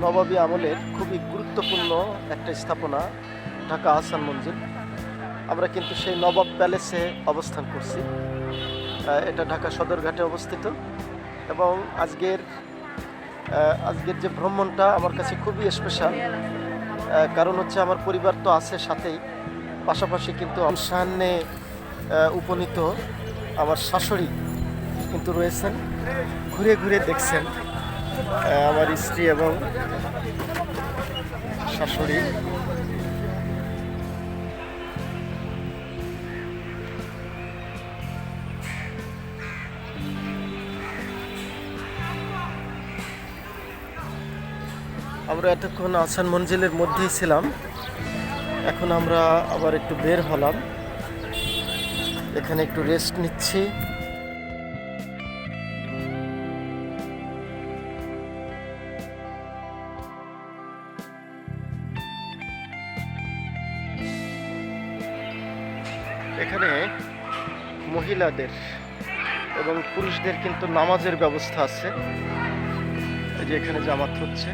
নবাবী আমলের খুবই গুরুত্বপূর্ণ একটা স্থাপনা, ঢাকা আহসান মঞ্জিল। আমরা কিন্তু সেই নবাব প্যালেসে অবস্থান করছি। এটা ঢাকা সদরঘাটে অবস্থিত এবং আজকের আজকের যে ভ্রমণটা আমার কাছে খুবই স্পেশাল কারণ হচ্ছে আমার পরিবার তো আছে সাথেই। পাশাপাশি কিন্তু সামনে উপনীত আমার শাশুড়ি কিন্তু রয়েছেন। ঘুরে ঘুরে দেখছেন। আমার স্ত্রী এবং শাশুড়ি। আমরা এতক্ষণ আসান মঞ্জিলের মধ্যেই ছিলাম। এখন আমরা আবার একটু বের হলাম। এখানে একটু রেস্ট নিচ্ছি। এখানে মহিলাদের এবং পুরুষদের কিন্তু নামাজের ব্যবস্থা আছে। এই যে এখানে জামাত হচ্ছে।